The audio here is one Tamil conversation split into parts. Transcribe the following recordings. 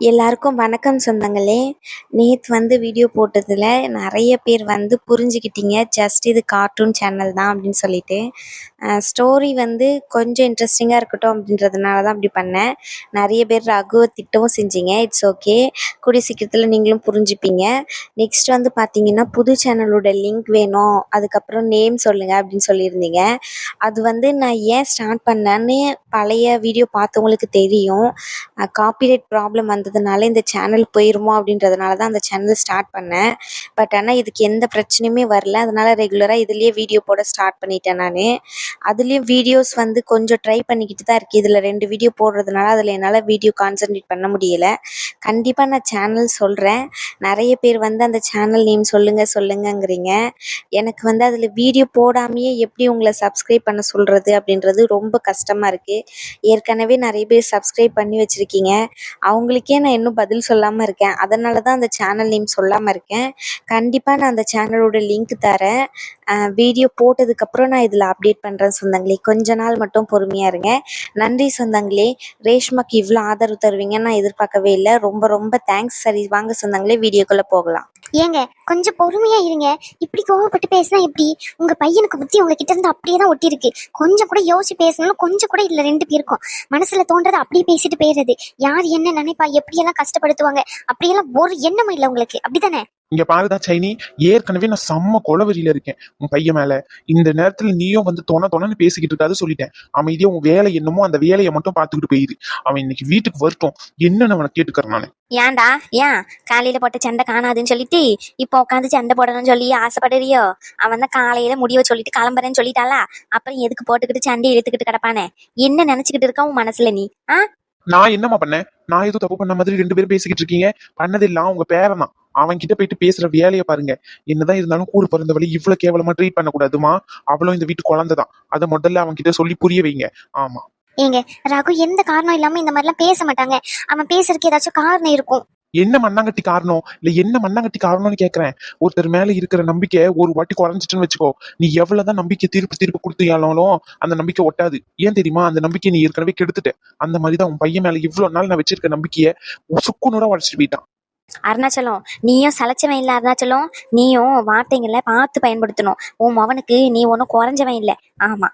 எல்லாருக்கும் வணக்கம் சொந்தங்களே. நேற்று வந்து வீடியோ போட்டதில் நிறைய பேர் வந்து புரிஞ்சுக்கிட்டீங்க. ஜஸ்ட் இது கார்ட்டூன் சேனல் தான் அப்படின்னு சொல்லிட்டு. ஸ்டோரி வந்து கொஞ்சம் இன்ட்ரெஸ்டிங்காக இருக்கட்டும் அப்படின்றதுனால தான் அப்படி பண்ணேன். நிறைய பேர் ரகுவை திட்டவும் செஞ்சீங்க. இட்ஸ் ஓகே கூடிய சீக்கிரத்தில் நீங்களும் புரிஞ்சுப்பீங்க. நெக்ஸ்ட் வந்து பார்த்தீங்கன்னா புது சேனலோட லிங்க் வேணும். அதுக்கப்புறம் நேம் சொல்லுங்கள் அப்படின்னு சொல்லியிருந்தீங்க. அது வந்து நான் ஏன் ஸ்டார்ட் பண்ணேன்னு பழைய வீடியோ பார்த்தவங்களுக்கு தெரியும். காப்பிரைட் ப்ராப்ளம் வந்து இருந்ததுனால இந்த சேனல் போயிருமோ அப்படின்றதுனால தான் அந்த சேனல் ஸ்டார்ட் பண்ணேன். பட் ஆனால் இதுக்கு எந்த பிரச்சனையுமே வரல. அதனால ரெகுலராக இதுலேயே வீடியோ போட ஸ்டார்ட் பண்ணிட்டேன் நான். அதுலேயும் வீடியோஸ் வந்து கொஞ்சம் ட்ரை பண்ணிக்கிட்டு தான் இருக்குது இதில் ரெண்டு வீடியோ போடுறதுனால அதில் என்னால் வீடியோ கான்சன்ட்ரேட் பண்ண முடியலை. கண்டிப்பாக நான் சேனல் சொல்கிறேன் நிறைய பேர் வந்து அந்த சேனல் நேம் சொல்லுங்கள் சொல்லுங்கங்கிறீங்க. எனக்கு வந்து அதில் வீடியோ போடாமையே எப்படி உங்களை சப்ஸ்கிரைப் பண்ண சொல்கிறது அப்படின்றது ரொம்ப கஷ்டமாக இருக்குது ஏற்கனவே நிறைய பேர் சப்ஸ்கிரைப் பண்ணி வச்சுருக்கீங்க. அவங்களுக்கே நான் இன்னும் பதில் சொல்லாமல் இருக்கேன். அதனால தான் அந்த சேனல் நேம் சொல்லாமல் இருக்கேன். கண்டிப்பாக நான் அந்த சேனலோட லிங்க் தரேன். வீடியோ போட்டதுக்கப்புறம் நான் இதில் அப்டேட் பண்ணுறேன் சொந்தங்களே. கொஞ்ச நாள் மட்டும் பொறுமையாக இருங்க. நன்றி சொந்தங்களே. ரேஷ்மாக்கு இவ்வளோ ஆதரவு தருவீங்கன்னு நான் எதிர்பார்க்கவே இல்லை. ரொம்ப ரொம்ப தேங்க்ஸ் சரி வாங்க சொந்தங்களே வீடியோக்குள்ளே போகலாம். ஏங்க கொஞ்சம் பொறுமையாக இருங்க. இப்படி கோவப்பட்டு பேசினா எப்படி? உங்கள் பையனுக்கு புத்தி உங்ககிட்ட இருந்து அப்படியே தான் ஒட்டி இருக்கு கொஞ்சம் கூட யோசிச்சு பேசணும் கொஞ்சம் கூட இல்லை ரெண்டு பேருக்கும். மனசில் தோன்றதை அப்படியே பேசிட்டு போயிடுறது. யார் என்ன நினைப்பா? எப்படியெல்லாம் கஷ்டப்படுத்துவாங்க? அப்படியெல்லாம் ஒரு எண்ணமும் இல்லை உங்களுக்கு. அப்படிதானே? இங்க பாருதான் சைனி ஏற்கனவே நான் செம்ம கொலவெறியில இருக்கேன். உன் பையன் மேல. இந்த நேரத்துல நீயும் வந்து தொண தொணன்னு பேசிக்கிட்டு இருக்காது சொல்லிட்டேன். அமைதியா உன் வேலை என்னமோ அந்த வேலையை மட்டும் பார்த்துக்கிட்டு போயிரு. அவன் இன்னைக்கு வீட்டுக்கு வரட்டும். என்னன்னு அவனை கேட்டுக்கிறேன் நானு. ஏன்டா? ஏன்? காலையில போட்ட சண்டை காணாதுன்னு சொல்லிட்டு இப்போ உட்காந்து சண்டை போடணும்னு சொல்லி ஆசைப்படுறியோ? அவன் தான் காலையில முடிவை சொல்லிட்டு கிளம்புறேன்னு சொல்லிட்டாளா? அப்புறம் எதுக்கு போட்டுக்கிட்டு சண்டை இழுத்துக்கிட்டு கிடப்பானே? என்ன நினைச்சுக்கிட்டு இருக்க உன் மனசுல நீ? ஆ? நான் என்னம்மா பண்ணேன்? நான் எதுவும் தப்பு பண்ண மாதிரி ரெண்டு பேரும் பேசிக்கிட்டு இருக்கீங்க. பண்ணதெல்லாம் உங்க பேரன் தான். அவன் கிட்ட போயிட்டு பேசுற வேலையை பாருங்க. என்னதான் இருந்தாலும் கூட பிறந்தவளை இவ்வளவு கேவலமா ட்ரீட் பண்ணக்கூடாதுமா? அவளும் இந்த வீட்டு குழந்தை தான் அதை முதல்ல அவன் கிட்ட சொல்லி புரிய வைங்க. ஆமா. ஏங்க ரகு எந்த காரணம் இல்லாம இந்த மாதிரிலாம் பேச மாட்டாங்க. அவன் பேசுறதுக்கு ஏதாச்சும் காரணம் இருக்கும். என்ன மண்ணாங்கட்டி காரணம்? இல்ல என்ன மண்ணாங்கட்டி காரணம்னு கேக்குறேன். ஒருத்தர் மேல இருக்கிற நம்பிக்கை ஒரு வாட்டி குறைஞ்சிட்டுன்னு வச்சுக்கோ. நீ எவ்வளவுதான் நம்பிக்கை திருப்பி திருப்பி கொடுத்தியாலும் அந்த நம்பிக்கை ஒட்டாது. ஏன் தெரியுமா? அந்த நம்பிக்கை நீ ஏற்கனவே கெடுத்துட்ட. அந்த மாதிரிதான் உன் பையன் மேல இவ்வளவு நாள் நான் வச்சிருக்க நம்பிக்கைய சுக்குநூறா உடச்சிட்டு போயிட்டான். அருணாச்சலம் நீயும் சலைச்சவன் இல்ல அருணாச்சலம். நீயும் வார்த்தைங்களை பார்த்து பயன்படுத்தணும். உன் மவனுக்கு நீ ஒன்றும் குறைஞ்சவன் இல்ல. ஆமா.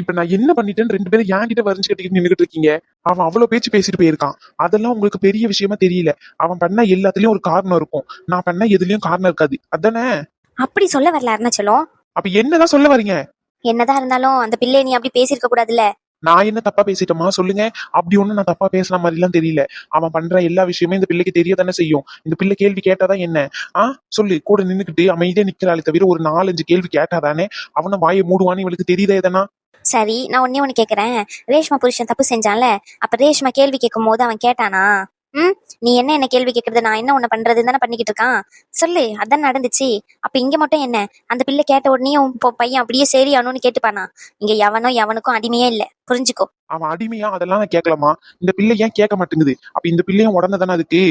இப்ப நான் என்ன பண்ணிட்டேன்னு ரெண்டு பேரும் என் கிட்ட வரைஞ்சு கட்டிக்கிட்டு நின்னுட்டு இருக்கீங்க. அவன் அவ்வளவு பேச்சு பேசிட்டு போயிருக்கான். அதெல்லாம் உங்களுக்கு பெரிய விஷயமா தெரியல. அவன் பண்ண எல்லாத்துலயும் ஒரு காரணம் இருக்கும். நான் பண்ண எதுலயும் காரணம் இருக்காது. அதானே? அப்படி சொல்ல வரல அருணாச்சலம். அப்ப என்னதான் சொல்ல வரீங்க? என்னதான் இருந்தாலும் அந்த பிள்ளை நீ அப்படி பேசியிருக்க கூடாதுல்ல. நான் என்ன தப்பா பேசிட்டோமா? சொல்லுங்க. அப்படி ஒண்ணும் நான் தப்பா பேசுன மாதிரி எல்லாம் தெரியல. அவன் பண்ற எல்லா விஷயமே இந்த பிள்ளைக்கு தெரிய தானே செய்யும். இந்த பிள்ளை கேள்வி கேட்டாதான் என்ன? ஆ? சொல்லு. கூட நின்னுக்கிட்டு அமைதியா நிக்கிறாளே தவிர ஒரு நாலஞ்சு கேள்வி கேட்டாதானே? அவனை வாயை மூடுவான்னு இவளுக்கு தெரியுதா எதனா? சரி நான் ஒன்னே ஒண்ணு கேக்குறேன். ரேஷ்மா புருஷன் தப்பு செஞ்சான்ல. அப்ப ரேஷ்மா கேள்வி கேட்கும் போது அவன் கேட்டானா? ம் நீ என்ன என்ன கேள்வி கேக்குறது? நான் என்ன உன்னை பண்றது? தானே பண்ணிக்கிட்டு இருக்கான். சொல்லு அதான் நடந்துச்சு. அப்ப இங்க மட்டும் என்ன? அந்த பிள்ளை கேட்ட உடனே உன் பையன் அப்படியே சரி அனுன்னு கேட்டுப்பானா? இங்க எவனோ எவனுக்கும் அடிமையே இல்ல. புரிஞ்சுக்கோ. அவன் அடிமையா? அதெல்லாம் நான் கேட்கலாமா இந்த பிள்ளை ஏன் கேட்க மாட்டேங்குது? அப்ப இந்த பிள்ளையும் உடனே தானே அதுக்கு?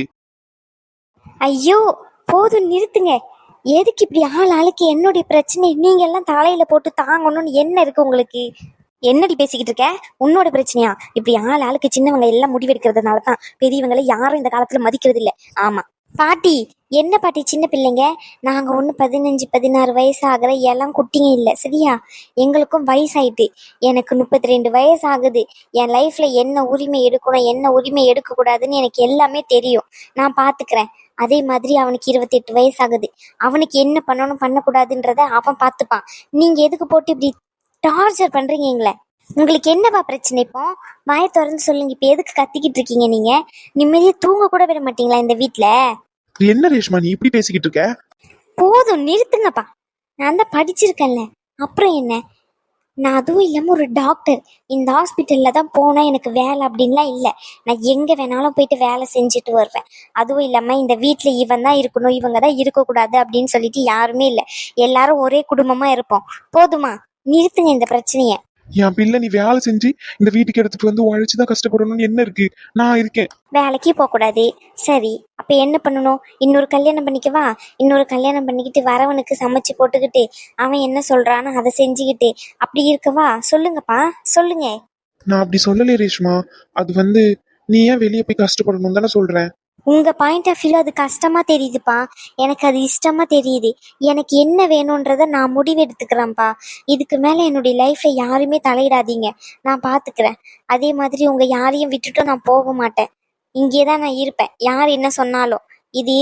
ஐயோ போதும் நிறுத்துங்க. எதுக்கு இப்படி ஆள் ஆளுக்கு என்னுடைய பிரச்சனை? நீங்க எல்லாம் தலையில போட்டு தாங்கணும்னு என்ன இருக்கு உங்களுக்கு? என்னடி பேசிக்கிட்டு இருக்க? உன்னோட பிரச்சனையா? இப்படி ஆள் ஆளுக்கு சின்னவங்க எல்லாம் முடிவெடுக்கிறதுனால தான் பெரியவங்களை யாரும் இந்த காலத்துல மதிக்கிறது இல்லை. ஆமா. பாட்டி என்ன பாட்டி சின்ன பிள்ளைங்க? நாங்க ஒண்ணு பதினஞ்சு பதினாறு வயசு ஆகிற எல்லாம் குட்டிங்க இல்ல சரியா? எங்களுக்கும் வயசாயிட்டு. எனக்கு முப்பத்தி ரெண்டு வயசு ஆகுது என் லைஃப்ல என்ன உரிமை எடுக்கணும் என்ன உரிமை எடுக்க கூடாதுன்னு எனக்கு எல்லாமே தெரியும். நான் பாத்துக்கிறேன். அதே மாதிரி அவனுக்கு இருபத்தெட்டு வயசு ஆகுது அவனுக்கு என்ன பண்ணணும் பண்ணக்கூடாதுன்றத அவன் பார்த்துப்பான் நீங்க எதுக்கு போட்டு இப்படி டார்ச்சர் பண்றீங்க எங்களை உங்களுக்கு என்னவா பிரச்சனை இப்போ? வாயை திறந்து சொல்லுங்க இப்ப எதுக்கு கத்திக்கிட்டு இருக்கீங்க நீங்க? நிம்மதியா தூங்க கூட விட மாட்டீங்களா இந்த வீட்ல? என்ன ரேஷ்மா நீ இப்படி பேசிக்கிட்டு இருக்க? போதும் நிறுத்துங்கப்பா. நான் தான் படிச்சிருக்கேன்ல. அப்புறம் என்ன? நான் அதுவும் இல்லாமல் ஒரு டாக்டர். இந்த ஹாஸ்பிட்டலில் தான் போனால் எனக்கு வேலை அப்படின்லாம் இல்லை. நான் எங்கே வேணாலும் போயிட்டு வேலை செஞ்சுட்டு வருவேன். அதுவும் இல்லாமல் இந்த வீட்டில் இவன் தான் இருக்கணும் இவங்க தான் இருக்கக்கூடாது அப்படின்னு சொல்லிட்டு யாருமே இல்லை. எல்லாரும் ஒரே குடும்பமாக இருப்போம். போதுமா? நிறுத்துங்க இந்த பிரச்சனையை. என் பிள்ளை நீ வேலை செஞ்சு இந்த வீட்டுக்கு எடுத்துட்டு வந்து உழைச்சுதான் கஷ்டப்படணும்னு என்ன இருக்கு? நான் இருக்கேன். வேலைக்கு போகக்கூடாது. சரி அப்போ என்ன பண்ணணும்? இன்னொரு கல்யாணம் பண்ணிக்கவா இன்னொரு கல்யாணம் பண்ணிக்கிட்டு வரவனுக்கு சமைச்சு போட்டுக்கிட்டு அவன் என்ன சொல்றானோ அதை செஞ்சுக்கிட்டு அப்படி இருக்கவா சொல்லுங்கப்பா சொல்லுங்க. நான் அப்படி சொல்லலையே ரேஷ்மா. அது வந்து நீ ஏன் வெளியே போய் கஷ்டப்படணும் தானே சொல்றேன்? உங்கள் பாயிண்ட் ஆஃப் வியூவில் அது கஷ்டமாக தெரியுதுப்பா. எனக்கு அது இஷ்டமாக தெரியுது. எனக்கு என்ன வேணுன்றதை நான் முடிவெடுத்துக்கிறேன்ப்பா இதுக்கு மேலே என்னுடைய லைஃப்பில் யாருமே தலையிடாதீங்க. நான் பார்த்துக்கிறேன் அதே மாதிரி உங்கள் யாரையும் விட்டுட்டும் நான் போக மாட்டேன். இங்கே தான் நான் இருப்பேன். யார் என்ன சொன்னாலும். இது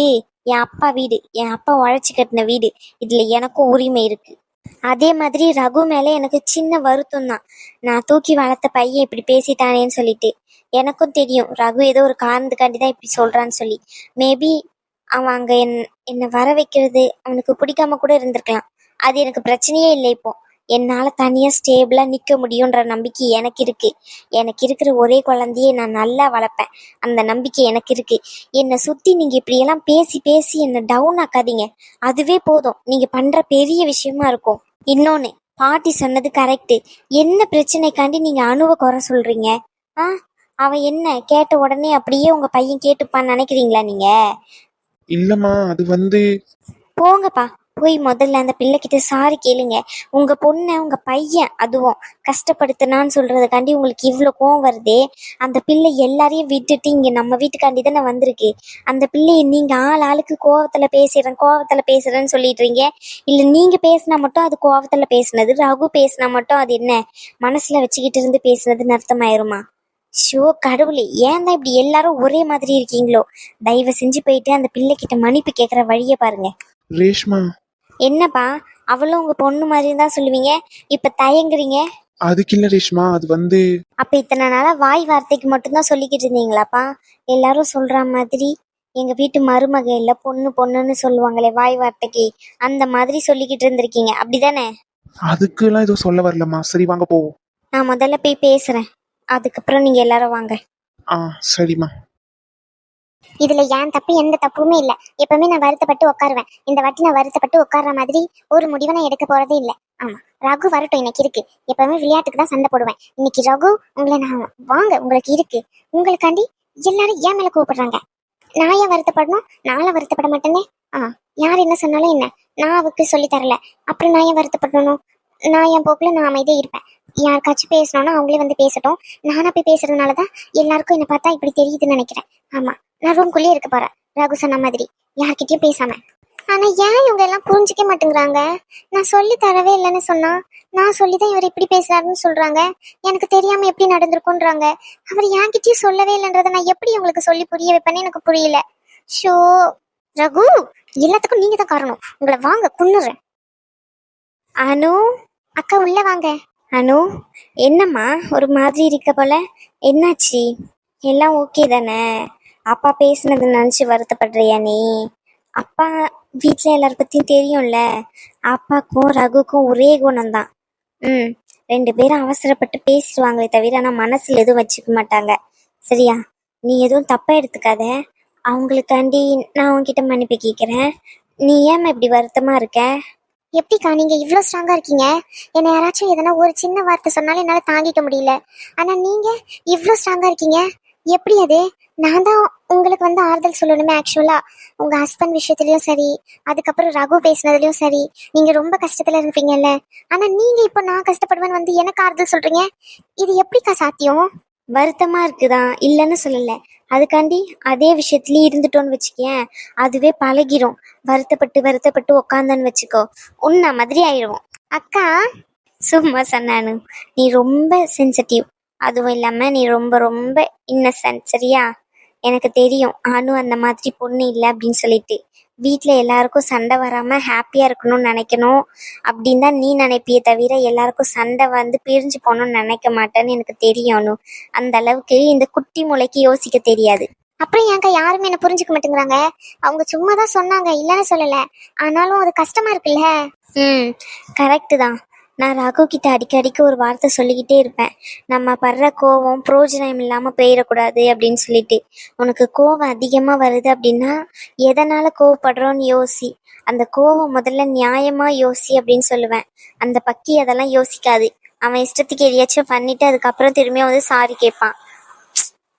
என் அப்பா வீடு. என் அப்பா உழைச்சி கட்டின வீடு. இதில் எனக்கும் உரிமை இருக்குது அதே மாதிரி ரகு மேலே எனக்கு சின்ன வருத்தம் தான் நான் தூக்கி வளர்த்த பையன் இப்படி பேசிட்டானேன்னு சொல்லிட்டு. எனக்கும் தெரியும். ரகு ஏதோ ஒரு காரணத்துக்காண்டி தான் இப்படி சொல்கிறான்னு சொல்லி. மேபி அவன் அங்கே என் என்னை வர வைக்கிறது அவனுக்கு பிடிக்காம கூட இருந்திருக்கலாம். அது எனக்கு பிரச்சனையே இல்லை இப்போ. என்னால் தனியாக ஸ்டேபிளாக நிற்க முடியுன்ற நம்பிக்கை எனக்கு இருக்குது எனக்கு இருக்கிற ஒரே குழந்தையே நான் நல்லா வளர்ப்பேன். அந்த நம்பிக்கை எனக்கு இருக்குது என்னை சுற்றி நீங்கள் இப்படியெல்லாம் பேசி பேசி என்னை டவுன் ஆக்காதீங்க. அதுவே போதும். நீங்கள் பண்ணுற பெரிய விஷயமா இருக்கும். இன்னொன்று பாட்டி சொன்னது கரெக்டு என்ன பிரச்சனைக்காண்டி நீங்கள் அணுவை குறை சொல்கிறீங்க ஆ? அவன் என்ன கேட்ட உடனே அப்படியே உங்கள் பையன் கேட்டுப்பான்னு நினைக்கிறீங்களா நீங்கள் இல்லம்மா அது வந்து போங்கப்பா போய் முதல்ல அந்த பிள்ளைகிட்ட சாரி கேளுங்க. உங்க பொண்ணை உங்க பையன் அதுவும் கஷ்டப்படுத்தினான்னு சொல்றதுக்காண்டி உங்களுக்கு இவ்வளோ கோவம் வருதே. அந்த பிள்ளை எல்லாரையும் விட்டுட்டு இங்க நம்ம வீட்டுக்காண்டி தானே வந்திருக்கு. அந்த பிள்ளைய நீங்க ஆள் ஆளுக்கு கோவத்துல பேசுறேன் கோவத்துல பேசுறேன்னு சொல்லிடுறீங்க. இல்ல நீங்க பேசினா மட்டும் அது கோவத்துல பேசுனது ரகு பேசினா மட்டும் அது என்ன? மனசுல வச்சுக்கிட்டு இருந்து பேசுனதுன்னு அர்த்தமாயிருமா? ஷோ கடவுளே ஏன் தான் இப்படி எல்லாரும் ஒரே மாதிரி இருக்கீங்களோ? தயவு செஞ்சு போயிட்டு அந்த பிள்ளைகிட்ட மன்னிப்பு கேட்குற வழியை பாருங்க. ரேஷ்மா. என்னப்பா அவளும் உங்க பொண்ணு மாதிரி தான் சொல்லுவீங்க? இப்ப தயங்குறீங்க? அதுக்கு இல்ல ரேஷ்மா அது வந்து அப்ப இத்தனை நாளா வாய் வார்த்தைக்கு மட்டும்தான் சொல்லிக்கிட்டு இருந்தீங்களாப்பா? எல்லாரும் சொல்ற மாதிரி எங்க வீட்டு மருமக இல்ல பொண்ணு பொண்ணுன்னு சொல்லுவாங்களே வாய் வார்த்தைக்கு அந்த மாதிரி சொல்லிக்கிட்டு இருந்திருக்கீங்க. அப்படிதானே? அதுக்கெல்லாம் எதுவும் சொல்ல வரலம்மா. சரி வாங்க போவோம். நான் முதல்ல போய் பேசுறேன். அதுக்கப்புறம் நீங்க எல்லாரும் வாங்க. ஆ சரிம்மா. இதுல ஏன் தப்பு எந்த தப்புமே இல்ல. எப்பவுமே நான் வருத்தப்பட்டு உட்காருவேன் இந்த வாட்டி நான் வருத்தப்பட்டு உட்கார்ற மாதிரி ஒரு முடிவை நான் எடுக்க போறதே இல்ல. ஆமா ரகு வரட்டும் எனக்கு இருக்கு. எப்பவுமே விளையாட்டுக்கு தான் சண்டை போடுவேன். இன்னைக்கு ரகு உங்களை நான் வாங்க உங்களுக்கு இருக்கு. உங்களுக்காண்டி எல்லாரும் ஏன் மேல கூப்பிடுறாங்க? நான் ஏன் வருத்தப்படணும்? நானும் வருத்தப்பட மாட்டேனே? ஆ யார் என்ன சொன்னாலும் என்ன? நான் அவருக்கு சொல்லி தரல. அப்புறம் நான் ஏன் வருத்தப்படணும்? நான் என் போக்குல நான் அமைதியா இருப்பேன். யாருக்காச்சும் பேசணும்னா அவங்களே வந்து பேசட்டும். நானா போய் பேசுறதுனாலதான் எல்லாருக்கும் என்ன பார்த்தா இப்படி தெரியுதுன்னு நினைக்கிறேன். ஆமா நான் ரூம்குள்ளேயே இருக்க போறேன். ரகு சொன்ன மாதிரி. யார்கிட்டயும் பேசாம. ஆனா ஏன் இவங்க எல்லாம் புரிஞ்சுக்க மாட்டேங்கிறாங்க? நான் சொல்லி தரவே இல்லைன்னு சொன்னா நான் சொல்லிதான் இவர் இப்படி பேசுறாருன்னு சொல்றாங்க. எனக்கு தெரியாம எப்படி நடந்திருக்குன்றாங்க அவர் என்கிட்டயும் சொல்லவே இல்லைன்றத நான் எப்படி உங்களுக்கு சொல்லி புரிய வைப்பேன்னு எனக்கு புரியல. ஷோ ரகு எல்லாத்துக்கும் நீங்க தான் காரணம். உங்களை வாங்க குன்னுறேன். அனு அக்கா உள்ள வாங்க. அனு என்னம்மா? ஒரு மாதிரி இருக்க போல. என்னாச்சு? எல்லாம் ஓகே தானே? அப்பா பேசுனது நினச்சி வருத்தப்படுறியா நீ? அப்பா வீட்டில் எல்லார பற்றியும் தெரியும்ல? அப்பாக்கும் ரகுக்கும் ஒரே குணம்தான். ம் ரெண்டு பேரும் அவசரப்பட்டு பேசிடுவாங்களே தவிர ஆனால் மனசில் எதுவும் வச்சுக்க மாட்டாங்க. சரியா? நீ எதுவும் தப்பாக எடுத்துக்காத. அவங்களுக்காண்டி நான் உங்ககிட்ட மன்னிப்பு கேட்குறேன் நீ ஏம்மா இப்படி வருத்தமாக இருக்க? எப்படிக்கா நீங்க இவ்வளோ ஸ்ட்ராங்கா இருக்கீங்க? என்னை யாராச்சும் எதனா ஒரு சின்ன வார்த்தை சொன்னாலும் என்னால் தாங்கிக்க முடியல. ஆனா நீங்க இவ்வளோ ஸ்ட்ராங்கா இருக்கீங்க. எப்படி அது? நான் தான் உங்களுக்கு வந்து ஆறுதல் சொல்லணுமே ஆக்சுவலா உங்க ஹஸ்பண்ட் விஷயத்துலயும் சரி அதுக்கப்புறம் ரகு பேசுனதுலயும் சரி நீங்க ரொம்ப கஷ்டத்துல இருப்பீங்கல்ல. ஆனா நீங்க இப்போ நான் கஷ்டப்படுவேன்னு வந்து எனக்கு ஆறுதல் சொல்றீங்க? இது எப்படிக்கா சாத்தியம்? வருத்தமா இருக்குதா? இல்லைன்னு சொல்லல. அதுக்காண்டி அதே விஷயத்துலேயே இருந்துட்டோன்னு வச்சுக்கேன். அதுவே பழகிரும். வருத்தப்பட்டு வருத்தப்பட்டு உக்காந்தன்னு வச்சுக்கோ. உன்ன மாதிரி ஆயிடுவோம் அக்கா சும்மா சொன்னானு. நீ ரொம்ப சென்சிட்டிவ் அதுவும் இல்லாமல் நீ ரொம்ப ரொம்ப இன்னசென்ட் சரியா? எனக்கு தெரியும். அனு அந்த மாதிரி பொண்ணு இல்லை அப்படின்னு சொல்லிட்டு. வீட்டில் எல்லாருக்கும் சண்டை வராமல் ஹாப்பியாக இருக்கணும்னு நினைக்கணும். அப்படின்னு தான் நீ நினைப்பியே தவிர எல்லாருக்கும் சண்டை வந்து பிரிஞ்சு போகணும்னு நினைக்க மாட்டேன்னு எனக்கு தெரியும் அந்த அளவுக்கு இந்த குட்டி முளைக்கு யோசிக்க தெரியாது. அப்புறம் ஏங்க யாருமே என்ன புரிஞ்சுக்க மாட்டேங்கிறாங்க? அவங்க சும்மா தான் சொன்னாங்க இல்லைன்னு சொல்லலை. ஆனாலும் அது கஷ்டமா இருக்குல்ல? ம் கரெக்டு தான். நான் ராகு கிட்ட அடிக்கடிக்கு ஒரு வார்த்தை சொல்லிக்கிட்டே இருப்பேன். நம்ம படுற கோவம் பிரயோஜனம் இல்லாமல் போயிடக்கூடாது அப்படின்னு சொல்லிட்டு. உனக்கு கோவம் அதிகமாக வருது அப்படின்னா எதனால கோவப்படுறோன்னு யோசி. அந்த கோவம் முதல்ல நியாயமா யோசி அப்படின்னு சொல்லுவேன். அந்த பக்கி அதெல்லாம் யோசிக்காது. அவன் இஷ்டத்துக்கு எதையாச்சும் பண்ணிட்டு அதுக்கப்புறம் திரும்பியும் வந்து சாரி கேட்பான்.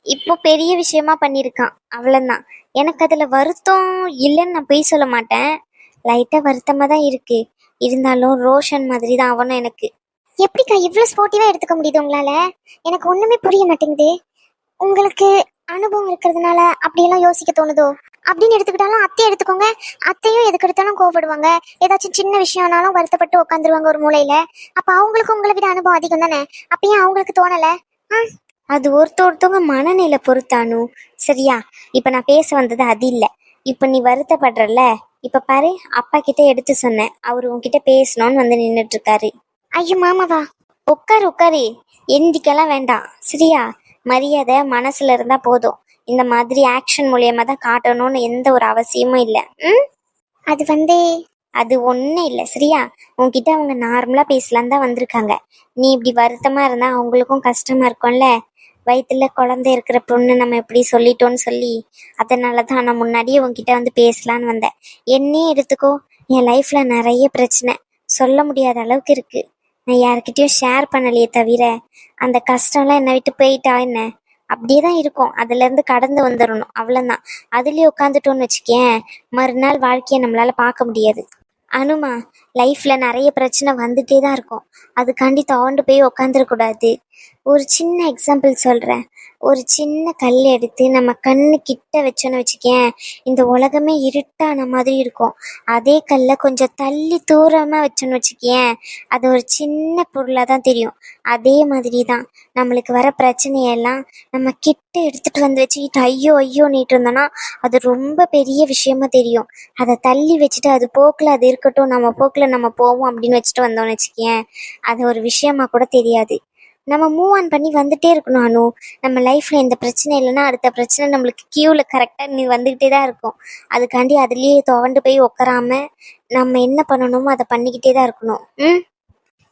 இப்போ பெரிய விஷயமா பண்ணியிருக்கான். அவ்வளோதான் எனக்கு அதில் வருத்தம் இல்லைன்னு நான் பொய் சொல்ல மாட்டேன். லைட்டாக வருத்தமாக தான் இருக்கு. இருந்தாலும் ரோஷன் மாதிரி தான் அவனும் எனக்கு. எப்படிக்கா இவ்வளோ ஸ்போர்ட்டிவாக எடுத்துக்க முடியுது உங்களால்? எனக்கு ஒன்றுமே புரிய மாட்டேங்குது. உங்களுக்கு அனுபவம் இருக்கிறதுனால அப்படியெல்லாம் யோசிக்க தோணுதோ? அப்படின்னு எடுத்துக்கிட்டாலும் அத்தையை எடுத்துக்கோங்க. அத்தையும் எதுக்கு எடுத்தாலும் கோவப்படுவாங்க. ஏதாச்சும் சின்ன விஷயம்னாலும் வருத்தப்பட்டு உட்காந்துருவாங்க ஒரு மூலையில. அப்ப அவங்களுக்கு உங்களை விட அனுபவம் அதிகம் தானே? அப்பயும் அவங்களுக்கு தோணல. அது ஒருத்த ஒருத்தவங்க மனநிலை பொறுத்தானு? சரியா இப்ப நான் பேச வந்தது அது இல்லை. இப்ப நீ வருத்தப்படுறல இப்ப பாரு அப்பா கிட்ட எடுத்து சொன்னேன். அவர் உன்கிட்ட பேசணும்னு வந்து நின்னுட்டு இருக்காரு ஐயோ மாமாவா? உட்காரு உட்காரு எந்திக்கெல்லாம் வேண்டாம். சரியா? மரியாதை மனசுல இருந்தா போதும். இந்த மாதிரி ஆக்ஷன் மூலியமா தான் காட்டணும்னு எந்த ஒரு அவசியமும் இல்லை. ம்? அது வந்து? அது ஒன்றும் இல்லை. சரியா? உன்கிட்ட அவங்க நார்மலாக பேசலாம் தான் வந்திருக்காங்க. நீ இப்படி வருத்தமா இருந்தா அவங்களுக்கும் கஷ்டமா இருக்கும்ல? வயிற்றுல குழந்தை இருக்கிற பொண்ணு நம்ம எப்படி சொல்லிட்டோன்னு சொல்லி அதனால தான் நான் முன்னாடியே உங்ககிட்ட வந்து பேசலான்னு வந்தேன். என்னையே எடுத்துக்கோ என் லைஃப்பில் நிறைய பிரச்சனை. சொல்ல முடியாத அளவுக்கு இருக்குது நான் யார்கிட்டயும் ஷேர் பண்ணலையே தவிர அந்த கஷ்டம்லாம் என்னை விட்டு போயிட்டா என்ன? அப்படியே தான் இருக்கும். அதுலேருந்து கடந்து வந்துடணும் அவ்வளோதான் அதுலேயே உட்காந்துட்டோன்னு வச்சுக்கேன் மறுநாள் வாழ்க்கையை நம்மளால் பார்க்க முடியாது. அனுமா லைஃப்ல நிறைய பிரச்சனை வந்துட்டே தான் இருக்கும். அதுக்காண்டி தவண்டு போய் உக்காந்துடக்கூடாது ஒரு சின்ன எக்ஸாம்பிள் சொல்கிறேன் ஒரு சின்ன கல் எடுத்து நம்ம கண்ணு கிட்ட வச்சோன்னு வச்சுக்கேன் இந்த உலகமே இருட்டான மாதிரி இருக்கும். அதே கல்லை கொஞ்சம் தள்ளி தூரமாக வச்சோன்னு வச்சுக்கேன் அது ஒரு சின்ன பொருளாக தான் தெரியும். அதே மாதிரி தான் நம்மளுக்கு வர பிரச்சனையெல்லாம் நம்ம கிட்ட எடுத்துட்டு வந்து வச்சுக்கிட்டு ஐயோ ஐயோ நீட்டு இருந்தோன்னா அது ரொம்ப பெரிய விஷயமா தெரியும். அதை தள்ளி வச்சுட்டு அது போக்கில் அது இருக்கட்டும் நம்ம போக்கில் நம்ம போவோம் அப்படின்னு வச்சுட்டு வந்தோம்னு வச்சுக்கேன் அது ஒரு விஷயமா கூட தெரியாது. நம்ம மூவ் ஆன் பண்ணி வந்துட்டே இருக்கணும் அனு. நம்ம லைஃப்ல எந்த பிரச்சனை இல்லைன்னா அடுத்த பிரச்சனை நம்மளுக்கு கியூவில் கரெக்டாக நீ வந்துக்கிட்டே தான் இருக்கும். அதுக்காண்டி அதுலேயே துவண்டு போய் உட்காராம நம்ம என்ன பண்ணணுமோ அதை பண்ணிக்கிட்டே தான் இருக்கணும். ம்?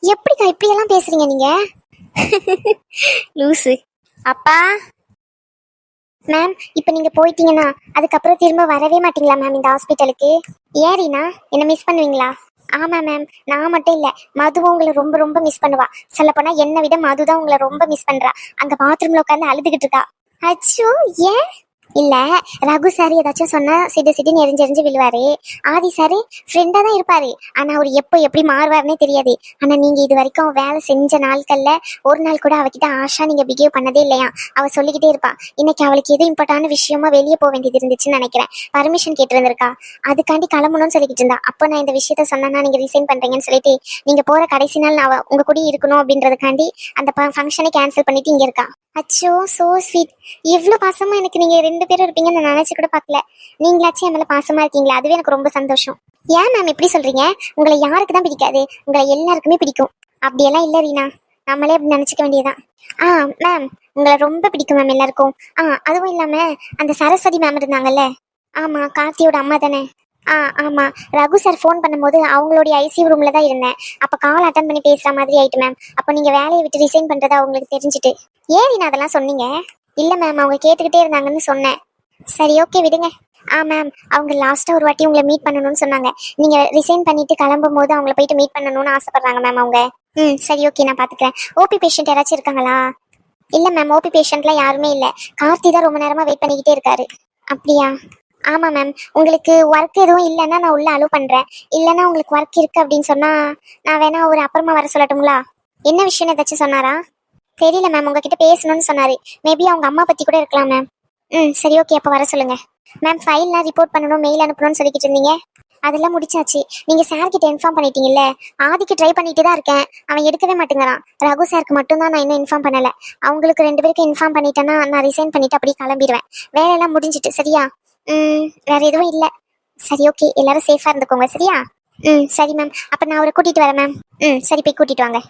எப்படிக்கா இப்படியெல்லாம் பேசுறீங்க நீங்க? லூசு. அப்பா? மேம் இப்போ நீங்க போயிட்டீங்கன்னா அதுக்கப்புறம் திரும்ப வரவே மாட்டீங்களா மேம் இந்த ஹாஸ்பிட்டலுக்கு ஏறினா என்ன மிஸ் பண்ணுவீங்களா? ஆமா மேம் நான் மட்டும் இல்ல. மதுவும் உங்களை ரொம்ப ரொம்ப மிஸ் பண்ணுவா. சொல்ல என்னை விட மது தான் உங்களை ரொம்ப மிஸ் பண்றா. அந்த பாத்ரூம்ல உட்காந்து அழுதுகிட்டு இருக்கா. அச்சோ ஏன்? இல்ல ரகு சார் ஏதாச்சும் சொன்னா சிடு சிடுன்னு எரிஞ்சு எரிஞ்சு விழுவாரு. ஆதி சார் ஃப்ரெண்டா தான் இருப்பாரு. ஆனா அவர் எப்போ எப்படி மாறுவாருனே தெரியாது. ஆனா நீங்க இது வரைக்கும் வேலை செஞ்ச நாட்கள்ல ஒரு நாள் கூட அவகிட்ட ஆஷா நீங்க பிஹேவ் பண்ணதே இல்லையா? அவ சொல்லிக்கிட்டே இருப்பா. இன்னைக்கு அவளுக்கு எது இம்பார்ட்டான விஷயமா வெளியே போக வேண்டியது இருந்துச்சுன்னு நினைக்கிறேன். பர்மிஷன் கேட்டு வந்திருக்கா. அதுக்காண்டி கிளம்பணும்னு சொல்லிக்கிட்டு இருந்தா. அப்போ நான் இந்த விஷயத்த சொன்னா நீங்க ரிசைன் பண்றீங்கன்னு சொல்லிட்டு நீங்க போற கடைசி நாள் நான் அவ- உங்க கூட இருக்கணும் அப்படின்றதுக்காண்டி அந்த ஃபங்க்ஷனை கேன்சல் பண்ணிட்டு இங்க இருக்கா. அச்சோ சோ ஸ்வீட் இவ்வளோ பாசமா எனக்கு நீங்க ரெண்டு பேரும் இருப்பீங்கன்னு நான் நினைச்சு கூட பார்க்கல. நீங்களாச்சும் என் மேலே பாசமா இருக்கீங்களா? அதுவே எனக்கு ரொம்ப சந்தோஷம். ஏன் மேம் இப்படி சொல்றீங்க? உங்களை யாருக்கு தான் பிடிக்காது. உங்களை எல்லாருக்குமே பிடிக்கும். அப்படியெல்லாம் இல்லை ரீனா. நம்மளே அப்படி நினச்சிக்க வேண்டியதான் ஆ மேம் உங்களை ரொம்ப பிடிக்கும் மேம் எல்லாருக்கும். ஆ அதுவும் இல்லாம அந்த சரஸ்வதி மேம் இருந்தாங்கல்ல? ஆமா கார்த்தியோட அம்மா தானே? ஆ ஆமா. ரகு சார் ஃபோன் பண்ணும்போது அவங்களுடைய ஐசியூ ரூம்ல தான் இருந்தேன். அப்போ கால் அட்டன் பண்ணி பேசுகிற மாதிரி ஆயிட்டு மேம் அப்போ நீங்க வேலையை விட்டு ரிசைன் பண்றதா அவங்களுக்கு தெரிஞ்சுட்டு. ஏன் ரீனா அதெல்லாம் சொன்னீங்க? இல்லை மேம் அவங்க கேட்டுக்கிட்டே இருந்தாங்கன்னு சொன்னேன். சரி ஓகே விடுங்க. ஆ மேம் அவங்க லாஸ்ட்டாக ஒரு வாட்டி உங்களை மீட் பண்ணணும்னு சொன்னாங்க. நீங்கள் ரிசைன் பண்ணிட்டு கிளம்பும் போது அவங்கள போயிட்டு மீட் பண்ணணும்னு ஆசைப்பட்றாங்க மேம் அவங்க. ம் சரி ஓகே நான் பார்த்துக்கிறேன் ஓபி பேஷண்ட் யாராச்சும் இருக்காங்களா? இல்லை மேம் ஓபி பேஷண்ட்லாம் யாருமே இல்லை. கார்த்தி தான் ரொம்ப நேரமாக வெயிட் பண்ணிக்கிட்டே இருக்காரு. அப்படியா? ஆமாம் மேம் உங்களுக்கு ஒர்க் எதுவும் இல்லைன்னா நான் உள்ளே அலோவ் பண்ணுறேன் இல்லைன்னா உங்களுக்கு ஒர்க் இருக்குது அப்படின்னு சொன்னால் நான் வேணா ஒரு அப்புறமா வர சொல்லட்டுங்களா? என்ன விஷயம் ஏதாச்சும் சொன்னாரா? தெரியல மேம் உங்ககிட்ட பேசணும்னு சொன்னாரு. மேபி அவங்க அம்மா பத்தி கூட இருக்கலாம் மேம் ம் சரி ஓகே அப்போ வர சொல்லுங்க. மேம் ஃபைல்லாம் ரிப்போர்ட் பண்ணணும் மெயில் அனுப்பணும்னு சொல்லிக்கிட்டு இருந்தீங்க. அதெல்லாம் முடிச்சாச்சு. நீங்க சார் கிட்ட இன்ஃபார்ம் பண்ணிட்டீங்கல்ல? ஆதிக்கு ட்ரை பண்ணிட்டு தான் இருக்கேன். அவன் எடுக்கவே மாட்டேங்கிறான். ரகு சாருக்கு மட்டும் தான் நான் இன்னும் இன்ஃபார்ம் பண்ணல. அவங்களுக்கு ரெண்டு பேருக்கு இன்ஃபார்ம் பண்ணிட்டேன்னா நான் ரிசைன் பண்ணிட்டு அப்படியே கிளம்பிடுவேன் வேலையெல்லாம் முடிஞ்சிட்டு சரியா? ம் வேற எதுவும் இல்லை. சரி ஓகே எல்லாரும் சேஃபா இருந்துக்கோங்க சரியா? ம் சரி மேம் அப்ப நான் அவரை கூட்டிட்டு வரேன் மேம் ம் சரி போய் கூட்டிட்டு வாங்க.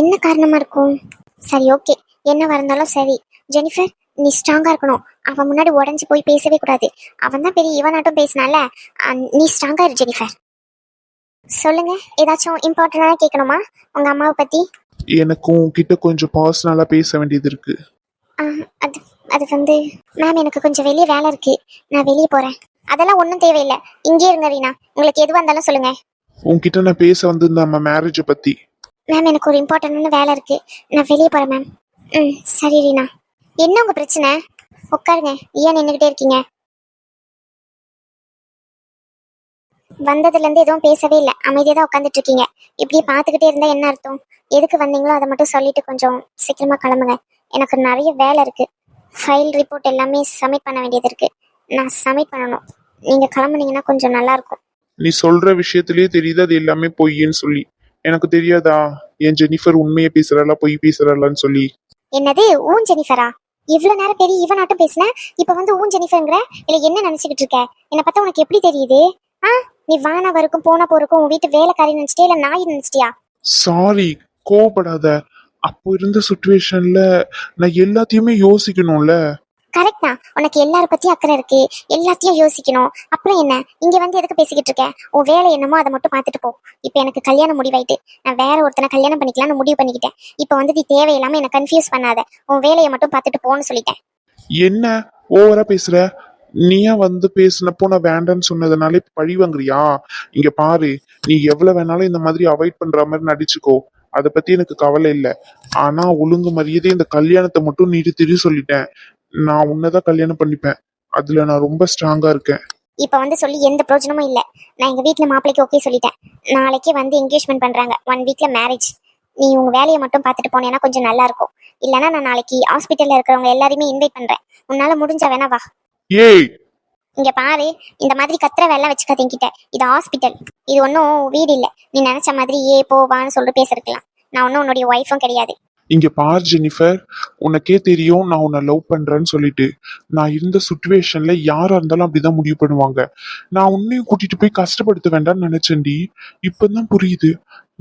என்ன காரணமா இருக்கும்? சரி ஓகே என்னவா இருந்தாலும் சரி. ஜெனிஃபர் நீ ஸ்ட்ராங்கா இருக்கணும். அவன் முன்னாடி உடஞ்சி போய் பேசவே கூடாது. அவன் தான் பெரிய இவனாட்டம் பேசினால நீ ஸ்ட்ராங்கா இரு ஜெனிஃபர் சொல்லுங்க ஏதாச்சும் இம்பார்ட்டண்டான கேட்கணுமா? உங்க அம்மாவை பத்தி? எனக்கும் கிட்ட கொஞ்சம் பர்சனலா பேச வேண்டியது இருக்கு. அது அது வந்து மேம் எனக்கு கொஞ்சம் வெளியே வேலை இருக்கு. நான் வெளியே போறேன். அதெல்லாம் ஒன்றும் தேவையில்லை. இங்கே இருங்க ரீனா உங்களுக்கு எதுவாக இருந்தாலும் சொல்லுங்க. உன்கிட்ட நான் பேச வந்து நம்ம மேரேஜ பத்தி. மேம் எனக்கு ஒரு இம்பார்ட்டன்டான வேலை இருக்கு. நான் வெளியே போறேன் மேம் ம் சரி ரீனா. என்ன உங்க பிரச்சனை? உட்காருங்க. ஏன் நின்றுக்கிட்டே இருக்கீங்க? வந்ததுலேருந்து எதுவும் பேசவே இல்லை. அமைதியாக தான் உட்காந்துட்டு இருக்கீங்க. இப்படியே பார்த்துக்கிட்டே இருந்தால் என்ன அர்த்தம்? எதுக்கு வந்தீங்களோ அதை மட்டும் சொல்லிட்டு கொஞ்சம் சீக்கிரமாக கிளம்புங்க. எனக்கு நிறைய வேலை இருக்கு. ஃபைல் ரிப்போர்ட் எல்லாமே சப்மிட் பண்ண வேண்டியது இருக்கு. நான் சப்மிட் பண்ணணும். நீங்கள் கிளம்புனீங்கன்னா கொஞ்சம் நல்லாயிருக்கும் நீ சொல்கிற விஷயத்துலேயே தெரியுது அது எல்லாமே பொய்ன்னு சொல்லி. எனக்கு தெரியாதா? என் ஜெனிஃபர் உண்மையை பேசுறாளா பொய் பேசுறாளான்னு சொல்லி. என்னது? ஊன் ஜெனிஃபரா? இவ்வளவு நேரம் பெரிய இவனாட்டம் பேசுன? இப்ப வந்து ஊன் ஜெனிஃபர்ங்கிற? இல்ல என்ன நினைச்சுக்கிட்டு இருக்க? என்ன பார்த்தா உனக்கு எப்படி தெரியுது? ஆ? நீ வான வரைக்கும் போன போறக்கும் உன் வீட்டு வேலைக்காரி நினைச்சிட்டியா? இல்ல நாய் நினைச்சிட்டியா? சாரி கோவப்படாத. அப்போ இருந்த சுச்சுவேஷன்ல நான் எல்லாத்தையுமே யோசிக்கணும்ல. கரெக்ட் தான். உனக்கு எல்லார பத்தியும் அக்கறை இருக்கு. எல்லாத்தையும் யோசிக்கணும். அப்புறம் என்ன? இங்க வந்து எதுக்கு பேசிக்கிட்டு இருக்க? உன் வேலை என்னமோ அதை மட்டும் பார்த்துட்டு போ. இப்போ எனக்கு கல்யாணம் முடிவாயிட்டு. நான் வேற ஒருத்தனை கல்யாணம் பண்ணிக்கலாம்னு முடிவு பண்ணிக்கிட்டேன். இப்போ வந்து நீ தேவையில்லாம என்ன கன்ஃபியூஸ் பண்ணாத. உன் வேலையை மட்டும் பார்த்துட்டு போன்னு சொல்லிட்டேன். என்ன? ஓவரா பேசுற? நீயா வந்து பேசினப்போ நான் வேண்டான்னு சொன்னதுனாலே பழி வாங்குறியா? இங்க பாரு. நீ எவ்வளவு வேணாலும் இந்த மாதிரி அவாய்ட் பண்ற மாதிரி நடிச்சுக்கோ. அதை பத்தி எனக்கு கவலை இல்லை. ஆனா ஒழுங்கு மரியாதை இந்த கல்யாணத்தை மட்டும் நிறுத்திட்டு சொல்லிட்டேன். நான் உன்னதான் கல்யாணம் பண்ணிப்பேன். அதுல நான் ரொம்ப ஸ்ட்ராங்கா இருக்கேன். இப்போ வந்து சொல்லி எந்த பிரயோஜனமும் இல்லை. நான் எங்க வீட்ல மாப்பிள்ளைக்கு ஓகே சொல்லிட்டேன். நாளைக்கே வந்து என்கேஜ்மெண்ட் பண்றாங்க. ஒன் வீக்ல மேரேஜ் நீ உங்க வேலையை மட்டும் பார்த்துட்டு போனேன்னா கொஞ்சம் நல்லா இருக்கும். இல்லைன்னா நான் நாளைக்கு ஹாஸ்பிட்டல்ல இருக்கிறவங்க எல்லாரையுமே இன்வைட் பண்றேன். உன்னால முடிஞ்சா வேணா வா. ஏய்! இங்க பாரு இந்த மாதிரி கத்துற வேலை வச்சுக்காத என்கிட்ட. இது ஹாஸ்பிட்டல் இது ஒன்றும் வீடு இல்லை. நீ நினைச்ச மாதிரி ஏ போ வான்னு சொல்லிட்டு பேசிருக்கலாம். நான் ஒன்றும் உன்னுடைய ஒய்ஃபும் கிடையாது. இங்க பார் ஜெனிஃபர் உனக்கே தெரியும் நான் உன்னை லவ் பண்றேன்னு சொல்லிட்டு. நான் இருந்த சுச்சுவேஷன்ல யாரா இருந்தாலும் அப்படிதான் முடிவு பண்ணுவாங்க. நான் உன்னையும் கூட்டிட்டு போய் கஷ்டப்படுத்த வேண்டாம்னு நினைச்சேன்டி இப்பதான் புரியுது.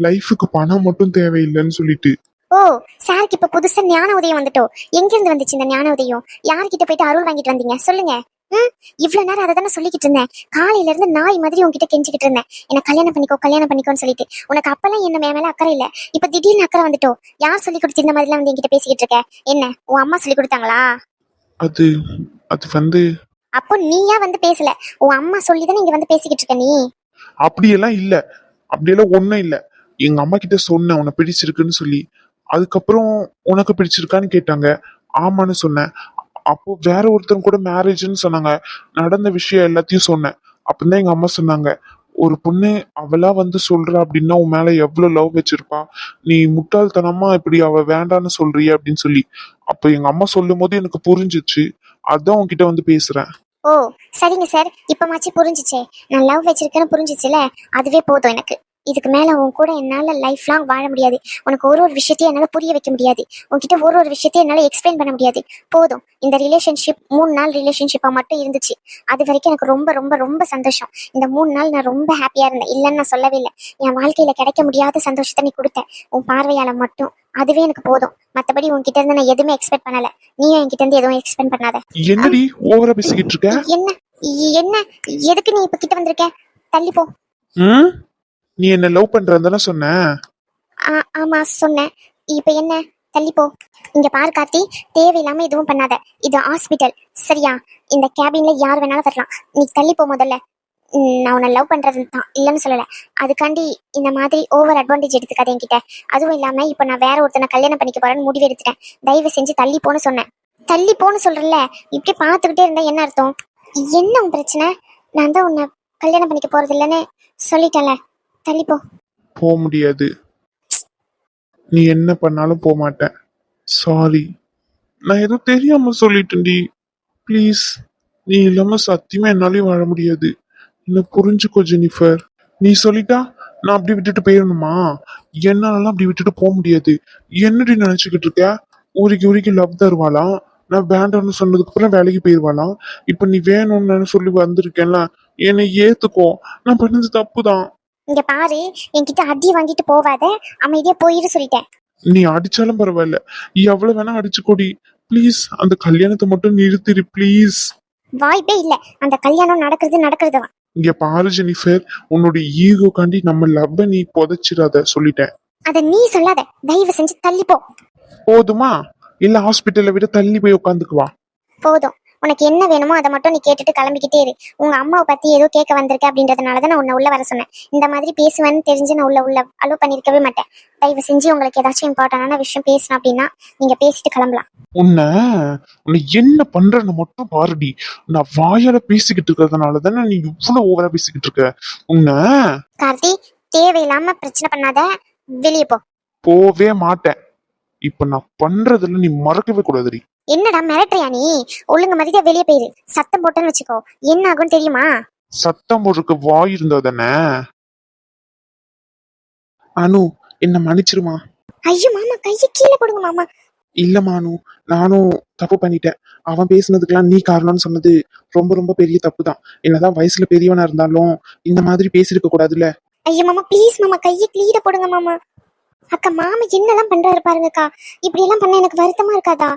லைஃபுக்கு பணம் மட்டும் தேவையில்லைன்னு சொல்லிட்டு. ஓ சாருக்கு இப்ப புதுசா ஞான உதயம் வந்துட்டோம் எங்க இருந்து வந்துச்சு இந்த ஞான உதயம்? யார்கிட்ட போயிட்டு அருள் வாங்கிட்டு வந்தீங்க? சொல்லுங்க. இவ்வளவு நேரம் அதை தானே சொல்லிக்கிட்டு இருந்தேன். காலையில இருந்து நாய் மாதிரி உன்கிட்ட கெஞ்சிக்கிட்டு இருந்தேன். என்ன கல்யாணம் பண்ணிக்கோ கல்யாணம் பண்ணிக்கோன்னு சொல்லிட்டு. உனக்கு அப்பெல்லாம் என்ன மேல அக்கறை இல்ல. இப்ப திடீர்னு அக்கறை வந்துட்டோ? யார் சொல்லி கொடுத்து இந்த மாதிரிலாம் வந்து என்கிட்ட பேசிக்கிட்டு இருக்க? என்ன உன் அம்மா சொல்லி கொடுத்தாங்களா? அது அது வந்து அப்போ நீயா வந்து பேசல. உன் அம்மா சொல்லி தானே இங்க வந்து பேசிக்கிட்டு இருக்க நீ? அப்படியெல்லாம் இல்ல. அப்படியெல்லாம் ஒண்ணும் இல்ல. எங்க அம்மா கிட்ட சொன்னேன் உன்னை பிடிச்சிருக்குன்னு சொல்லி. அதுக்கப்புறம் உனக்கு பிடிச்சிருக்கான்னு கேட்டாங்க. ஆமான்னு சொன்னேன். அப்போ வேற ஒருத்தன் கூட மேரேஜ்னு சொன்னாங்க. நடந்த விஷயம் எல்லாத்தையும் சொன்னேன். அப்பதான் எங்க அம்மா சொன்னாங்க ஒரு பொண்ணு அவளா வந்து சொல்றா அப்படின்னா உன் மேல எவ்வளவு லவ் வச்சிருப்பா? நீ முட்டாள்தனமா இப்படி அவ வேண்டான்னு சொல்றிய அப்படின்னு சொல்லி. அப்ப எங்க அம்மா சொல்லும் போது எனக்கு புரிஞ்சிச்சு. அதான் உன்கிட்ட வந்து பேசுறேன். ஓ சரிங்க சார். இப்பமாச்சு புரிஞ்சிச்சே. நான் லவ் வச்சிருக்கேன்னு புரிஞ்சிச்சுல அதுவே போதும் எனக்கு. இதுக்கு மேல உன் கூட என்னால லைஃப் லாங் வாழ முடியாது. உனக்கு ஒரு ஒரு விஷயத்தையும் என்னால புரிய வைக்க முடியாது. உன்கிட்ட ஒரு ஒரு விஷயத்தையும் என்னால எக்ஸ்பிளைன் பண்ண முடியாது. போதும். இந்த ரிலேஷன்ஷிப் மூணு நாள் ரிலேஷன்ஷிப்பா மட்டும் இருந்துச்சு. அது வரைக்கும் எனக்கு ரொம்ப ரொம்ப ரொம்ப சந்தோஷம். இந்த மூணு நாள் நான் ரொம்ப ஹாப்பியா இருந்தேன். இல்லைன்னு நான் சொல்லவே இல்லை. என் வாழ்க்கையில கிடைக்க முடியாத சந்தோஷத்தை நீ கொடுத்த. உன் பார்வையால மட்டும். அதுவே எனக்கு போதும். மத்தபடி உன்கிட்ட இருந்து நான் எதுவுமே எக்ஸ்பெக்ட் பண்ணல. நீயும் என்கிட்ட இருந்து எதுவும் எக்ஸ்பெக்ட் பண்ணாத. என்னடி ஓவரா பேசிக்கிட்டு இருக்க? என்ன? என்ன? எதுக்கு நீ இப்ப கிட்ட வந்திருக்க? தள்ளி போ? நீ என்ன லவ் பண்றதானே சொன்ன? ஆ- ஆமா சொன்னேன். இப்ப என்ன? தள்ளி போ. இங்க பாரு கார்த்தி. தேவையில்லாம எதுவும் பண்ணாத. இது ஹாஸ்பிட்டல் சரியா? இந்த கேபின்ல யார் வேணாலும் வரலாம். நீ தள்ளி போ முதல்ல. நான் உன்னை லவ் பண்றது தான் இல்லைன்னு சொல்லல. அதுக்காண்டி இந்த மாதிரி ஓவர் அட்வான்டேஜ் எடுத்துக்காத என்கிட்ட. அதுவும் இல்லாம இப்ப நான் வேற ஒருத்தனை கல்யாணம் பண்ணிக்க போறேன்னு முடிவு எடுத்துட்டேன். தயவு செஞ்சு தள்ளி போன்னு சொன்னேன். தள்ளி போன்னு சொல்றல இப்படி பார்த்துக்கிட்டே இருந்தா என்ன அர்த்தம்? என்ன உன் பிரச்சனை? நான் தான் உன்னை கல்யாணம் பண்ணிக்க போறது இல்லைன்னு சொல்லிட்டேன்ல. தள்ளி போ போக முடியாது. நீ என்ன பண்ணாலும் போக மாட்டேன். சாரி நான் ஏதோ தெரியாம சொல்லிட்டேன்டி. ப்ளீஸ் நீ இல்லாம சத்தியமா என்னாலயும் வாழ முடியாது. என்ன புரிஞ்சுக்கோ ஜெனிஃபர் நீ சொல்லிட்டா நான் அப்படி விட்டுட்டு போயிடணுமா? என்னாலலாம் அப்படி விட்டுட்டு போக முடியாது. என்னடி நினைச்சுக்கிட்டு இருக்க? ஊருக்கு ஊருக்கு லவ் தருவாளாம் நான் வேண்டாம்னு சொன்னதுக்கு அப்புறம் வேலைக்கு போயிடுவாளாம் இப்ப நீ வேணும்னு சொல்லி வந்திருக்கேன்ல. என்னை ஏத்துக்கோ. நான் பண்ணது தப்பு தான் இங்க பாரு என்கிட்ட அடி வாங்கிட்டு போவாத அமைதியா போயிரு சொல்லிட்டேன். நீ அடிச்சாலும் பரவாயில்ல. எவ்வளவு வேணா அடிச்சுக்கோடி. ப்ளீஸ் அந்த கல்யாணத்தை மட்டும் நிறுத்திடு ப்ளீஸ் வாய்ப்பே இல்ல. அந்த கல்யாணம் நடக்கிறது நடக்கிறது தான். இங்க பாரு ஜெனிஃபர் உன்னோட ஈகோ காண்டி நம்ம லவ்வ நீ புதைச்சிடாத சொல்லிட்டேன். அத நீ சொல்லாத. தயவு செஞ்சு தள்ளி போ. போதுமா? இல்ல ஹாஸ்பிட்டல்ல விட தள்ளி போய் உட்காந்துக்குவா போதும். உனக்கு என்ன வேணுமோ அதை மட்டும் நீ கேட்டுட்டு கிளம்பிக்கிட்டே இரு. உங்க அம்மாவை பத்தி ஏதோ கேட்க வந்திருக்க அப்படின்றதுனால தான் நான் உன்னை உள்ள வர சொன்னேன். இந்த மாதிரி பேசுவேன்னு தெரிஞ்சு நான் உள்ள உள்ள அலோ பண்ணிருக்கவே மாட்டேன். தயவு செஞ்சு உங்களுக்கு ஏதாச்சும் இம்பார்ட்டன்டான விஷயம் பேசணும் அப்படின்னா நீங்க பேசிட்டு கிளம்பலாம். உன்னை உன்னை என்ன பண்றன்னு மட்டும் பாருடி. நான் வாயால பேசிக்கிட்டு இருக்கிறதுனால தானே நீ இவ்வளவு ஓவரா பேசிக்கிட்டு இருக்க. உன்னை கார்த்தி தேவையில்லாம பிரச்சனை பண்ணாத. வெளியே போ. போவே மாட்டேன். இப்ப நான் பண்றதுல நீ மறக்கவே கூடாதுடி. என்னடா மிரட்டுறியா நீ? ஒழுங்கு மதியா வெளியே போயிரு. சத்தம் போட்டேன்னு வச்சுக்கோ. என்ன ஆகும்னு தெரியுமா? சத்தம் போடுறதுக்கு வாய் இருந்தா தானே? அனு என்ன மன்னிச்சிருமா? ஐயோ மாமா கையை கீழே போடுங்க மாமா. இல்ல மானு நானும் தப்பு பண்ணிட்டேன். அவன் பேசுனதுக்கெல்லாம் நீ காரணம்னு சொன்னது ரொம்ப ரொம்ப பெரிய தப்பு தான் என்னதான் வயசுல பெரியவனா இருந்தாலும் இந்த மாதிரி பேசியிருக்க கூடாதுல்ல? ஐயோ மாமா ப்ளீஸ் மாமா கையை கீழே போடுங்க மாமா. அக்கா மாமா என்னெல்லாம் பண்றாரு பாருங்கக்கா. இப்படி எல்லாம் பண்ண எனக்கு வருத்தமா இருக்காதா?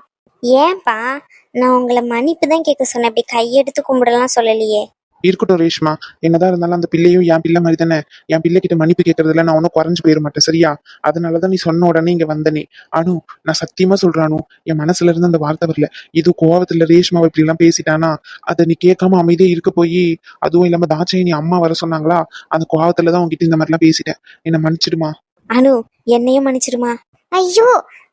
ஏன்பா? நான் உங்களை மன்னிப்பு தான் கேட்க சொன்னேன். இப்படி கையெடுத்து கும்பிடலாம் சொல்லலையே. இருக்கட்டும் ரேஷ்மா. என்னதான் இருந்தாலும் அந்த பிள்ளையும் என் பிள்ளை மாதிரி தானே? என் பிள்ளை கிட்ட மன்னிப்பு கேட்கறதுல நான் ஒன்னும் குறைஞ்சு போயிட மாட்டேன். சரியா? அதனாலதான் நீ சொன்ன உடனே இங்க வந்தனே அனு நான் சத்தியமா சொல்றேன் என் மனசுல இருந்து அந்த வார்த்தை வரல. இது கோவத்துல ரேஷ்மாவை இப்படி எல்லாம் பேசிட்டானா? அதை நீ கேட்காம அமைதியா இருக்க போய் அதுவும் இல்லாம தாட்சை நீ அம்மா வர சொன்னாங்களா? அந்த கோவத்துல தான் உங்ககிட்ட இந்த மாதிரிலாம் பேசிட்டேன். என்ன மன்னிச்சிடுமா? அனு என்னையும் மன்னிச்சிருமா ஐயோ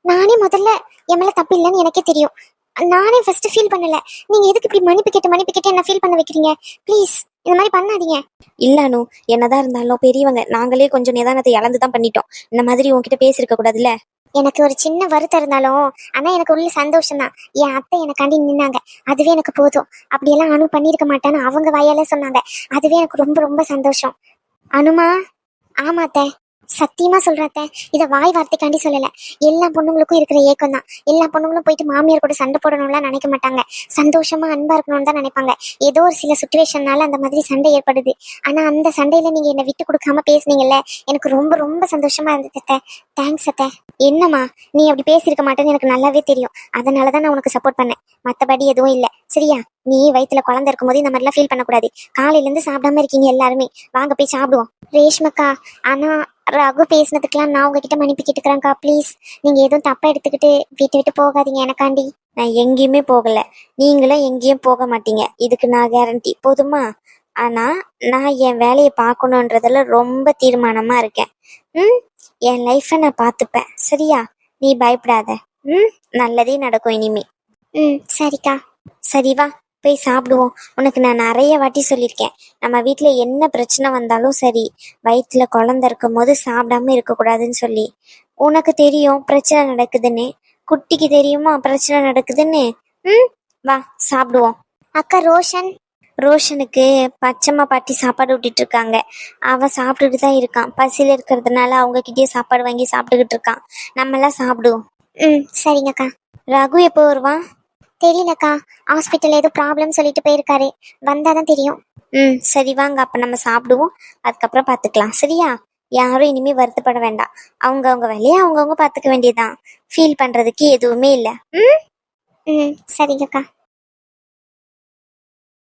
நானே முதல்ல என் மேல தப்பு இல்லைன்னு எனக்கே தெரியும். நானே ஃபர்ஸ்ட் ஃபீல் பண்ணல. நீங்க எதுக்கு இப்படி மன்னிப்பு கேட்டு மன்னிப்பு கேட்டு என்ன ஃபீல் பண்ண வைக்கிறீங்க? ப்ளீஸ் இந்த மாதிரி பண்ணாதீங்க. இல்ல அனு என்னதான் இருந்தாலும் பெரியவங்க நாங்களே கொஞ்சம் நிதானத்தை இழந்து தான் பண்ணிட்டோம். இந்த மாதிரி உன்கிட்ட பேசியிருக்க கூடாதுல்ல? எனக்கு ஒரு சின்ன வருத்தம் இருந்தாலும் ஆனா எனக்கு உள்ள சந்தோஷம் தான் என் அத்தை எனக்காண்டி நின்னாங்க. அதுவே எனக்கு போதும். அப்படியெல்லாம் அனு பண்ணியிருக்க மாட்டான்னு அவங்க வாயால சொன்னாங்க. அதுவே எனக்கு ரொம்ப ரொம்ப சந்தோஷம். அனுமா? ஆமா அத்தை. சத்தியமா சொல்றத இதை வாய் வார்த்தைக்காண்டி சொல்லல. எல்லா பொண்ணுங்களுக்கும் இருக்கிற ஏக்கம் தான் எல்லா பொண்ணுங்களும் போயிட்டு மாமியார் கூட சண்டை போடணும்லாம் நினைக்க மாட்டாங்க. சந்தோஷமா அன்பா இருக்கணும்னு தான் நினைப்பாங்க. ஏதோ ஒரு சில சுச்சுவேஷன்னால அந்த மாதிரி சண்டை ஏற்படுது. ஆனா அந்த சண்டையில நீங்க என்னை விட்டு கொடுக்காம பேசுனீங்கல்ல எனக்கு ரொம்ப ரொம்ப சந்தோஷமா இருந்தது அத்தை. தேங்க்ஸ் அத்தை. என்னம்மா நீ அப்படி பேசியிருக்க மாட்டேன்னு எனக்கு நல்லாவே தெரியும். அதனால தான் நான் உனக்கு சப்போர்ட் பண்ணேன். மற்றபடி எதுவும் இல்லை. சரியா? நீ வயித்துல குழந்தை இருக்கும்போது இந்த மாதிரிலாம் ஃபீல் பண்ணக்கூடாது. காலையில இருந்து சாப்பிடாம இருக்கீங்க எல்லாருமே. வாங்க போய் சாப்பிடுவோம். ரேஷ்மக்கா ஆனா ரகு பேசினதுக்கெல்லாம் நான் உங்ககிட்ட மன்னிப்பு கேட்டுக்கிறேன்க்கா. ப்ளீஸ் நீங்க எதுவும் தப்பா எடுத்துக்கிட்டு வீட்டை விட்டு போகாதீங்க எனக்காண்டி. நான் எங்கேயுமே போகல. நீங்களும் எங்கேயும் போக மாட்டீங்க. இதுக்கு நான் கேரண்டி போதுமா? ஆனா நான் என் வேலையை பார்க்கணுன்றதுல ரொம்ப தீர்மானமா இருக்கேன். ம்? என் லைஃப்பை நான் பார்த்துப்பேன். சரியா? நீ பயப்படாத. ம்? நல்லதே நடக்கும் இனிமே. ம் சரிக்கா. சரி வா. போய் சாப்பிடுவோம். உனக்கு நான் நிறைய வாட்டி சொல்லியிருக்கேன். நம்ம வீட்டில் என்ன பிரச்சனை வந்தாலும் சரி வயிற்றுல குழந்தை இருக்கும் போது சாப்பிடாம இருக்கக்கூடாதுன்னு சொல்லி. உனக்கு தெரியும் பிரச்சனை நடக்குதுன்னு. குட்டிக்கு தெரியுமா பிரச்சனை நடக்குதுன்னு? ம் வா சாப்பிடுவோம். அக்கா ரோஷன். ரோஷனுக்கு பச்சைம்மா பாட்டி சாப்பாடு விட்டுட்டு இருக்காங்க. அவன் சாப்பிட்டுட்டு தான் இருக்கான். பசியில் இருக்கிறதுனால அவங்க கிட்டயே சாப்பாடு வாங்கி சாப்பிட்டுக்கிட்டு இருக்கான். நம்மளாம் சாப்பிடுவோம். ம் சரிங்கக்கா. ரகு எப்போ வருவான்? தெரியலக்கா. ஹாஸ்பிட்டல் ஏதோ ப்ராப்ளம் சொல்லிட்டு போயிருக்காரு. வந்தாதான் தெரியும். ம் சரி வாங்க அப்போ நம்ம சாப்பிடுவோம். அதுக்கப்புறம் பார்த்துக்கலாம். சரியா? யாரும் இனிமே வருத்தப்பட வேண்டாம். அவங்க அவங்க வேலையை அவங்கவுங்க பார்த்துக்க வேண்டியதுதான். ஃபீல் பண்ணுறதுக்கு எதுவுமே இல்லை. ம்? ம் சரிங்கக்கா.